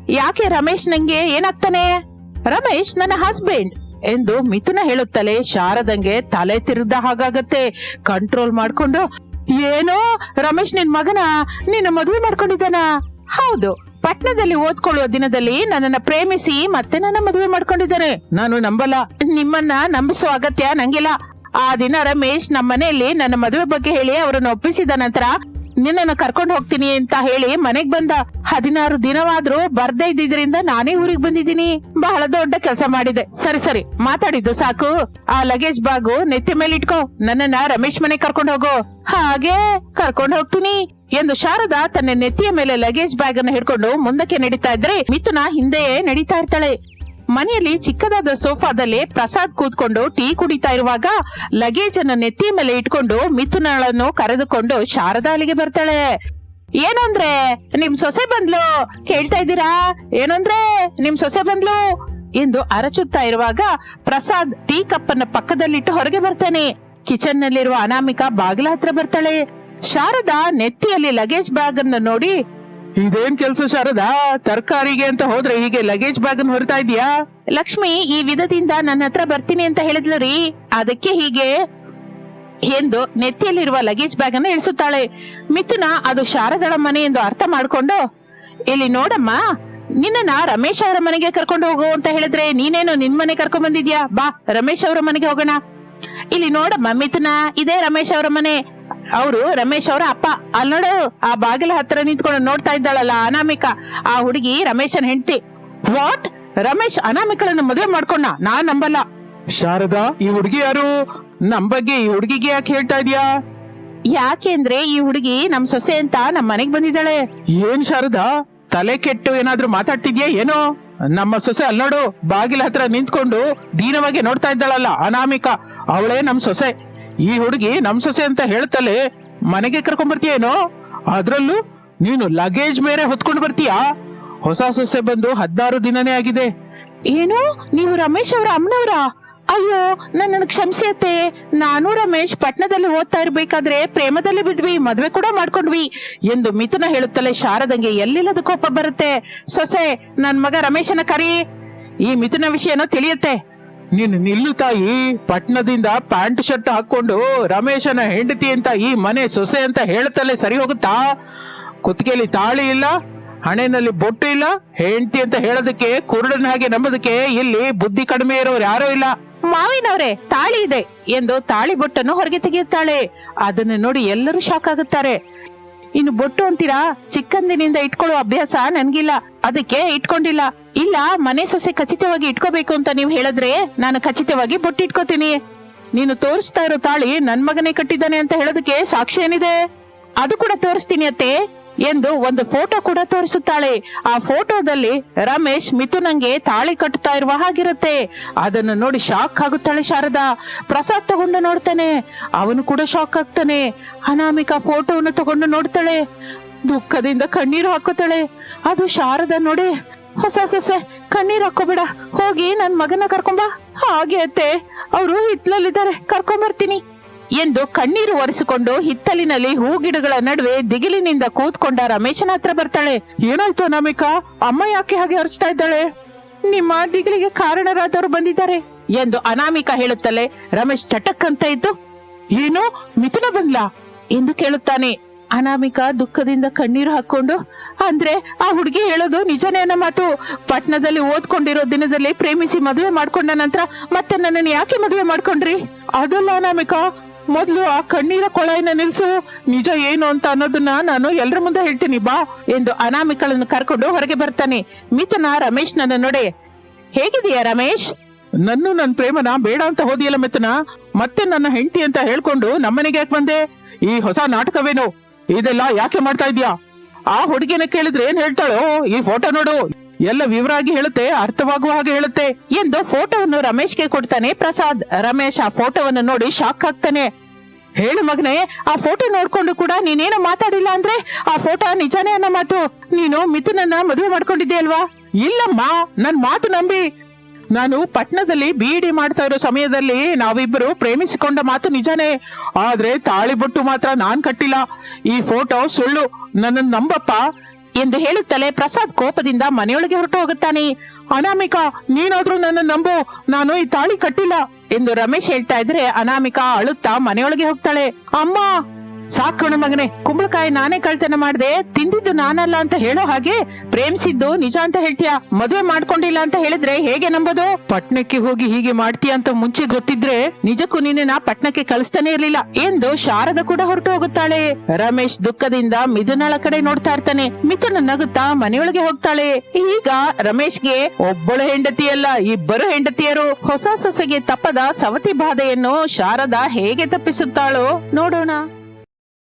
ಯಾಕೆ ರಮೇಶ್ ನಂಗೆ ಏನಾಗ್ತಾನೆ? ರಮೇಶ್ ನನ್ನ ಹಸ್ಬೆಂಡ್ ಎಂದು ಮಿಥುನ ಹೇಳುತ್ತಲೇ ಶಾರದಂಗೆ ತಲೆ ತಿರುದ ಹಾಗಾಗತ್ತೆ. ಕಂಟ್ರೋಲ್ ಮಾಡ್ಕೊಂಡು, ಏನೋ ರಮೇಶ್ ನಿನ್ ಮಗನ? ನಿನ್ನ ಮದುವೆ ಮಾಡ್ಕೊಂಡಿದ್ದಾನ? ಹೌದು. ಪಟ್ನದಲ್ಲಿ ಓದ್ಕೊಳ್ಳುವ ದಿನದಲ್ಲಿ ನನ್ನನ್ನ ಪ್ರೇಮಿಸಿ ಮತ್ತೆ ನನ್ನ ಮದುವೆ ಮಾಡ್ಕೊಂಡಿದ್ದಾರೆ. ನಾನು ನಂಬಲ್ಲ. ನಿಮ್ಮನ್ನ ನಂಬಿಸೋ ಅಗತ್ಯ ನಂಗಿಲ್ಲ. ಆ ದಿನ ರಮೇಶ್ ನಮ್ಮ ಮನೆಯಲ್ಲಿ ನನ್ನ ಮದುವೆ ಬಗ್ಗೆ ಹೇಳಿ ಅವರನ್ನು ಒಪ್ಪಿಸಿದ ನಂತರ, ನಿನ್ನನ್ನು ಕರ್ಕೊಂಡು ಹೋಗ್ತೀನಿ ಅಂತ ಹೇಳಿ ಮನೆಗ್ ಬಂದ. ಹದಿನಾರು ದಿನವಾದ್ರೂ ಬರ್ದೇ ಇದ್ದಿದ್ರಿಂದ ನಾನೇ ಊರಿಗೆ ಬಂದಿದ್ದೀನಿ. ಬಹಳ ದೊಡ್ಡ ಕೆಲಸ ಮಾಡಿದೆ. ಸರಿ ಸರಿ, ಮಾತಾಡಿದ್ದು ಸಾಕು. ಆ ಲಗೇಜ್ ಬಾಗು ನೆತ್ತಿ ಮೇಲೆ ಇಟ್ಕೋ ನನ್ನನ್ನ ರಮೇಶ್ ಮನೆಗ್ ಕರ್ಕೊಂಡು ಹೋಗು. ಹಾಗೆ ಕರ್ಕೊಂಡು ಹೋಗ್ತೀನಿ. ಎಂದು ಶಾರದಾ ತನ್ನ ನೆತ್ತಿಯ ಮೇಲೆ ಲಗೇಜ್ ಬ್ಯಾಗ್ ಅನ್ನು ಹಿಡ್ಕೊಂಡು ಮುಂದಕ್ಕೆ ನಡೀತಾ ಇದ್ರೆ ಮಿಥುನ ಹಿಂದೆಯೇ ನಡೀತಾ ಇರ್ತಾಳೆ. ಮನೆಯಲ್ಲಿ ಚಿಕ್ಕದಾದ ಸೋಫಾದಲ್ಲಿ ಪ್ರಸಾದ್ ಕೂತ್ಕೊಂಡು ಟೀ ಕುಡಿತಾ ಇರುವಾಗ ಲಗೇಜ್ ಅನ್ನು ನೆತ್ತಿ ಮೇಲೆ ಇಟ್ಕೊಂಡು ಮಿಥುನಳನ್ನು ಕರೆದುಕೊಂಡು ಶಾರದಾ ಅಲ್ಲಿಗೆ ಬರ್ತಾಳೆ. ಏನಂದ್ರೆ ನಿಮ್ ಸೊಸೆ ಬಂದ್ಲು? ಕೇಳ್ತಾ ಇದ್ದೀರಾ? ಏನಂದ್ರೆ ನಿಮ್ ಸೊಸೆ ಬಂದ್ಲು? ಎಂದು ಅರಚುತ್ತಾ ಇರುವಾಗ ಪ್ರಸಾದ್ ಟೀ ಕಪ್ ಅನ್ನ ಪಕ್ಕದಲ್ಲಿಟ್ಟು ಹೊರಗೆ ಬರ್ತಾನೆ. ಕಿಚನ್ ನಲ್ಲಿರುವ ಅನಾಮಿಕಾ ಬಾಗಿಲ ಹತ್ರ ಬರ್ತಾಳೆ. ಶಾರದಾ ನೆತ್ತಿಯಲ್ಲಿ ಲಗೇಜ್ ಬ್ಯಾಗ್ ಅನ್ನ ನೋಡಿ, ಇದೇನ್ ಕೆಲ್ಸ ಶಾರದಾ? ತರಕಾರಿಗೆ ಅಂತ ಹೋದ್ರೆ ಹೀಗೆ ಲಗೇಜ್ ಬ್ಯಾಗ್ ಅನ್ನು ಹೊರತಾ ಇದೀಯಾ ಲಕ್ಷ್ಮಿ, ಈ ವಿಧದಿಂದ ನನ್ನ ಹತ್ರ ಬರ್ತೀನಿ ಅಂತ ಹೇಳಿದ್ಲು ರೀ. ಅದಕ್ಕೆ ಹೀಗೆ ಎಂದು ನೆತ್ತಿಯಲ್ಲಿರುವ ಲಗೇಜ್ ಬ್ಯಾಗ್ ಅನ್ನು ಇಳಿಸುತ್ತಾಳೆ. ಮಿಥುನ, ಅದು ಶಾರದಳ ಮನೆ ಎಂದು ಅರ್ಥ ಮಾಡ್ಕೊಂಡು? ಇಲ್ಲಿ ನೋಡಮ್ಮ ನಿನ್ನ ರಮೇಶ್ ಅವರ ಮನೆಗೆ ಕರ್ಕೊಂಡು ಹೋಗು ಅಂತ ಹೇಳಿದ್ರೆ ನೀನೇನು ನಿನ್ ಮನೆ ಕರ್ಕೊಂಡ್ ಬಂದಿದ್ಯಾ ಬಾ, ರಮೇಶ್ ಅವರ ಮನೆಗೆ ಹೋಗೋಣ. ಇಲ್ಲಿ ನೋಡಮ್ಮ ಮಿಥುನ, ಇದೇ ರಮೇಶ್ ಅವರ ಮನೆ. ಅವರು ರಮೇಶ್ ಅವರ ಅಪ್ಪ. ಅಲ್ಲಿ ನೋಡು ಆ ಬಾಗಿಲ ಹತ್ರ ನಿಂತ್ಕೊಂಡು ನೋಡ್ತಾ ಇದ್ದಾಳಲ್ಲ ಅನಾಮಿಕಾ. ಆ ಹುಡುಗಿ ರಮೇಶನ್ ಹೆಂಡತಿ. ವಾಟ್ ರಮೇಶ್ ಅನಾಮಿಕಳನ್ನ ಮದುವೆ ಮಾಡ್ಕೊಂಡ? ನಾನ್ ನಂಬಲ್ಲ. ಶಾರದಾ ಈ ಹುಡುಗಿ ಯಾರು? ನಮ್ ಬಗ್ಗೆ ಈ ಹುಡುಗಿಗೆ ಯಾಕೆ ಹೇಳ್ತಾ ಇದೀಯಾ? ಯಾಕೆಂದ್ರೆ ಈ ಹುಡುಗಿ ನಮ್ ಸೊಸೆ ಅಂತ ನಮ್ ಮನೆಗ್ ಬಂದಿದ್ದಾಳೆ. ಏನ್ ಶಾರದಾ? ತಲೆ ಕೆಟ್ಟು ಏನಾದ್ರೂ ಮಾತಾಡ್ತಿದ್ಯಾ ಏನೋ? ನಮ್ಮ ಸೊಸೆ ಅಲ್ಲೋಡು ಬಾಗಿಲ ಹತ್ರ ನಿಂತ್ಕೊಂಡು ದೀನವಾಗಿ ನೋಡ್ತಾ ಇದ್ದಾಳಲ್ಲ ಅನಾಮಿಕಾ. ಅವಳೇ ನಮ್ ಸೊಸೆ. ಈ ಹುಡುಗಿ ನಮ್ ಸೊಸೆ ಅಂತ ಹೇಳ್ತಲೇ ಮನೆಗೆ ಕರ್ಕೊಂಡ್ ಬರ್ತೀಯೇನೋ ಅದ್ರಲ್ಲೂ ನೀನು ಲಗೇಜ್ ಮೇರೆ ಹೊತ್ಕೊಂಡು ಬರ್ತೀಯಾ? ಹೊಸ ಸೊಸೆ ಬಂದು ಹದಿನಾರು ದಿನನೇ ಆಗಿದೆ. ಏನು? ನೀವು ರಮೇಶ್ ಅವರ ಅಮ್ಮನವರ? ಅಯ್ಯೋ ನನ್ನ ಕ್ಷಮಿಸಿ ಅತ್ತೆ. ನಾನು ರಮೇಶ್ ಪಟ್ಟಣದಲ್ಲಿ ಓದ್ತಾ ಇರ್ಬೇಕಾದ್ರೆ ಪ್ರೇಮದಲ್ಲಿ ಬಿದ್ವಿ, ಮದ್ವೆ ಕೂಡ ಮಾಡ್ಕೊಂಡ್ವಿ ಎಂದು ಮಿಥುನ ಹೇಳುತ್ತಲೇ ಶಾರದಂಗೆ ಎಲ್ಲಿಲ್ಲದ ಕೋಪ ಬರುತ್ತೆ. ಸೊಸೆ, ನನ್ ಮಗ ರಮೇಶನ ಕರಿ. ಈ ಮಿಥುನ ವಿಷಯನೋ ತಿಳಿಯುತ್ತೆ. ನೀನು ನಿಲ್ಲು ತಾಯಿ ಪಟ್ನದಿಂದ ಪ್ಯಾಂಟ್ ಶರ್ಟ್ ಹಾಕೊಂಡು ರಮೇಶನ ಹೆಂಡತಿ ಅಂತ ಈ ಮನೆ ಸೊಸೆ ಅಂತ ಹೇಳ್ತಲೇ ಸರಿ ಹೋಗುತ್ತಾ? ಕುತ್ತಿಗೆಯಲ್ಲಿ ತಾಳಿ ಇಲ್ಲ, ಹಣೆಯಲ್ಲಿ ಬೊಟ್ಟು ಇಲ್ಲ, ಹೆಂಡತಿ ಅಂತ ಹೇಳೋದಕ್ಕೆ, ಕುರುಡನ ಹಾಗೆ ನಂಬೋದಕ್ಕೆ ಇಲ್ಲಿ ಬುದ್ಧಿ ಕಡಿಮೆ ಇರೋರು ಯಾರೂ ಇಲ್ಲ. ಮಾವಿನವ್ರೆ, ತಾಳಿ ಇದೆ ಎಂದು ತಾಳಿ ಬೊಟ್ಟನ್ನು ಹೊರಗೆ ತೆಗೆಯುತ್ತಾಳೆ. ಅದನ್ನು ನೋಡಿ ಎಲ್ಲರೂ ಶಾಕ್ ಆಗುತ್ತಾರೆ. ಇನ್ನು ಬೊಟ್ಟು ಅಂತೀರಾ? ಚಿಕ್ಕಂದಿನಿಂದ ಇಟ್ಕೊಳ್ಳೋ ಅಭ್ಯಾಸ ನನ್ಗಿಲ್ಲ. ಅದಕ್ಕೆ ಇಟ್ಕೊಂಡಿಲ್ಲ. ಇಲ್ಲ, ಮನೆ ಸೊಸೆ ಖಚಿತವಾಗಿ ಇಟ್ಕೋಬೇಕು ಅಂತ ನೀವು ಹೇಳಿದ್ರೆ ನಾನು ಖಚಿತವಾಗಿ ಬೊಟ್ಟು ಇಟ್ಕೋತೀನಿ. ನೀನು ತೋರಿಸ್ತಾ ಇರೋ ತಾಳಿ ನನ್ ಮಗನೇ ಕಟ್ಟಿದ್ದಾನೆ ಅಂತ ಹೇಳೋದಕ್ಕೆ ಸಾಕ್ಷಿ ಏನಿದೆ? ಅದು ಕೂಡ ತೋರಿಸ್ತೀನಿ ಅತ್ತೆ. ಎಂದು ಒಂದು ಫೋಟೋ ಕೂಡ ತೋರಿಸುತ್ತಾಳೆ. ಆ ಫೋಟೋದಲ್ಲಿ ರಮೇಶ್ ಮಿಥುನಂಗೆ ತಾಳಿ ಕಟ್ಟುತ್ತಾ ಇರುವ ಹಾಗಿರುತ್ತೆ. ಅದನ್ನು ನೋಡಿ ಶಾಕ್ ಆಗುತ್ತಾಳೆ ಶಾರದಾ. ಪ್ರಸಾದ್ ತಗೊಂಡು ನೋಡ್ತಾನೆ. ಅವನು ಕೂಡ ಶಾಕ್ ಆಗ್ತಾನೆ. ಅನಾಮಿಕಾ ಫೋಟೋವನ್ನು ತಗೊಂಡು ನೋಡ್ತಾಳೆ. ದುಃಖದಿಂದ ಕಣ್ಣೀರು ಹಾಕುತ್ತಾಳೆ. ಅದು ಶಾರದಾ ನೋಡಿ, ಹೊಸ ಸೊಸೆ ಕಣ್ಣೀರ್ ಹಾಕೋಬೇಡ. ಹೋಗಿ ನನ್ ಮಗನ ಕರ್ಕೊಂಬ. ಹಾಗೆ ಅತ್ತೆ, ಅವರು ಹಿತ್ಲಲ್ಲಿದ್ದಾರೆ. ಕರ್ಕೊಂಬರ್ತೀನಿ. ಎಂದು ಕಣ್ಣೀರು ಒರೆಸಿಕೊಂಡು ಹಿತ್ತಲಿನಲ್ಲಿ ಹೂಗಿಡಗಳ ನಡುವೆ ದಿಗಿಲಿನಿಂದ ಕೂತ್ಕೊಂಡ ರಮೇಶನ ಹತ್ರ ಬರ್ತಾಳೆ. ಏನಾಯ್ತು ಅನಾಮಿಕಾ? ಅಮ್ಮ ಯಾಕೆ ಹಾಗೆ ಅರ್ಚ್ತಾ ಇದ್ದಾಳೆ? ನಿಮ್ಮ ದಿಗಿಲಿಗೆ ಕಾರಣರಾದವರು ಬಂದಿದ್ದಾರೆ ಎಂದು ಅನಾಮಿಕಾ ಹೇಳುತ್ತಲೇ ರಮೇಶ್ ಚಟಕ್ ಅಂತ ಇದ್ದು, ಏನು? ಮಿಥುನ ಬಂದ್ಲಾ? ಎಂದು ಕೇಳುತ್ತಾನೆ. ಅನಾಮಿಕಾ ದುಃಖದಿಂದ ಕಣ್ಣೀರು ಹಾಕೊಂಡು ಅಂದ್ರೆ ಆ ಹುಡುಗಿ ಹೇಳೋದು ನಿಜನೇ ಅನ್ನೋ ಮಾತು? ಪಟ್ನದಲ್ಲಿ ಓದ್ಕೊಂಡಿರೋ ದಿನದಲ್ಲಿ ಪ್ರೇಮಿಸಿ ಮದುವೆ ಮಾಡ್ಕೊಂಡ ನಂತರ ಮತ್ತೆ ನನ್ನನ್ನು ಯಾಕೆ ಮದುವೆ ಮಾಡ್ಕೊಂಡ್ರಿ? ಅದಲ್ಲ ಅನಾಮಿಕಾ ಮೊದ್ಲು ಆ ಕಣ್ಣೀರ ಕೊಳಾಯಿನ ನಿಲ್ಸು. ನಿಜ ಏನು ಅಂತ ಅನ್ನೋದನ್ನ ನಾನು ಎಲ್ರ ಮುಂದೆ ಹೇಳ್ತೀನಿ, ಬಾ ಎಂದು ಅನಾಮಿಕಳನ್ನು ಕರ್ಕೊಂಡು ಹೊರಗೆ ಬರ್ತಾನೆ. ಮಿಥುನ ರಮೇಶ್ ನನ್ನ ನೋಡಿ ಹೇಗಿದೆಯಾ ರಮೇಶ್? ನನ್ನ ನನ್ನ ಪ್ರೇಮನ ಬೇಡ ಅಂತ ಹೋದಿಯಲ್ಲ ಮಿಥುನ. ಮತ್ತೆ ನನ್ನ ಹೆಂಡತಿ ಅಂತ ಹೇಳ್ಕೊಂಡು ನಮ್ಮನೆಗೆ ಯಾಕೆ ಬಂದೆ? ಈ ಹೊಸ ನಾಟಕವೇನು? ಇದೆಲ್ಲ ಯಾಕೆ ಮಾಡ್ತಾ ಇದ್ಯಾ ಆ ಹುಡುಗಿನ ಕೇಳಿದ್ರೆ ಏನ್ ಹೇಳ್ತಾಳೋ, ಈ ಫೋಟೋ ನೋಡು. ಎಲ್ಲ ವಿವರಾಗಿ ಹೇಳುತ್ತೆ, ಅರ್ಥವಾಗುವ ಹಾಗೆ ಹೇಳುತ್ತೆ ಎಂದು ಫೋಟೋವನ್ನು ರಮೇಶ್ಗೆ ಕೊಡ್ತಾನೆ ಪ್ರಸಾದ್. ರಮೇಶ್ ಆ ಫೋಟೋವನ್ನು ನೋಡಿ ಶಾಕ್ ಆಗ್ತಾನೆ. ಹೇಳು ಮಗನೇ, ಆ ಫೋಟೋ ನೋಡ್ಕೊಂಡು ಕೂಡ ನೀನೇನು ಮಾತಾಡಿಲ್ಲ ಅಂದ್ರೆ ಆ ಫೋಟೋ ನಿಜಾನೇ ಅನ್ನೋ ಮಾತು? ನೀನು ಮಿಥುನನ್ನ ಮದುವೆ ಮಾಡ್ಕೊಂಡಿದ್ದೆ ಅಲ್ವಾ? ಇಲ್ಲಮ್ಮ, ನನ್ ಮಾತು ನಂಬಿ. ನಾನು ಪಟ್ನದಲ್ಲಿ ಬೀಡಿ ಮಾಡ್ತಾ ಇರೋ ಸಮಯದಲ್ಲಿ ನಾವಿಬ್ಬರು ಪ್ರೇಮಿಸಿಕೊಂಡ ಮಾತು ನಿಜಾನೇ. ಆದ್ರೆ ತಾಳಿ ಬೊಟ್ಟು ಮಾತ್ರ ನಾನ್ ಕಟ್ಟಿಲ್ಲ. ಈ ಫೋಟೋ ಸುಳ್ಳು. ನನ್ನ ನಂಬಪ್ಪ. ಎಂದು ಹೇಳುತ್ತಲೇ ಪ್ರಸಾದ್ ಕೋಪದಿಂದ ಮನೆಯೊಳಗೆ ಹೊರಟು ಹೋಗುತ್ತಾನೆ. ಅನಾಮಿಕಾ, ನೀನಾದ್ರೂ ನನ್ನ ನಂಬು, ನಾನು ಈ ತಾಳಿ ಕಟ್ಟಿಲ್ಲ ಎಂದು ರಮೇಶ್ ಹೇಳ್ತಾ ಇದ್ರೆ ಅನಾಮಿಕಾ ಅಳುತ್ತಾ ಮನೆಯೊಳಗೆ ಹೋಗ್ತಾಳೆ. ಅಮ್ಮ! ಸಾಕಣ ಮಗನೇ, ಕುಂಬಳಕಾಯಿ ನಾನೇ ಕಳ್ತನ ಮಾಡ್ದೆ, ತಿಂದಿದ್ದು ನಾನಲ್ಲ ಅಂತ ಹೇಳೋ ಹಾಗೆ ಪ್ರೇಮಿಸಿದ್ದು ನಿಜ ಅಂತ ಹೇಳ್ತೀಯ? ಮದುವೆ ಮಾಡ್ಕೊಂಡಿಲ್ಲ ಅಂತ ಹೇಳಿದ್ರೆ ಹೇಗೆ ನಂಬೋದು? ಪಟ್ನಕ್ಕೆ ಹೋಗಿ ಹೀಗೆ ಮಾಡ್ತೀಯ ಅಂತ ಮುಂಚೆ ಗೊತ್ತಿದ್ರೆ ನಿಜಕ್ಕೂ ನಿನ್ನ ಪಟ್ಣಕ್ಕೆ ಕಳಿಸ್ತಾನೆ ಇರ್ಲಿಲ್ಲ ಎಂದು ಶಾರದ ಕೂಡ ಹೊರಟು ಹೋಗುತ್ತಾಳೆ. ರಮೇಶ್ ದುಃಖದಿಂದ ಮಿಥುನಳ ಕಡೆ ನೋಡ್ತಾ ಇರ್ತಾನೆ. ಮಿಥುನ ನಗುತ್ತಾ ಮನೆಯೊಳಗೆ ಹೋಗ್ತಾಳೆ. ಈಗ ರಮೇಶ್ಗೆ ಒಬ್ಬಳು ಹೆಂಡತಿಯಲ್ಲ, ಇಬ್ಬರು ಹೆಂಡತಿಯರು. ಹೊಸ ಸೊಸೆಗೆ ತಪ್ಪದ ಸವತಿ ಬಾಧೆಯನ್ನು ಶಾರದಾ ಹೇಗೆ ತಪ್ಪಿಸುತ್ತಾಳೋ ನೋಡೋಣ.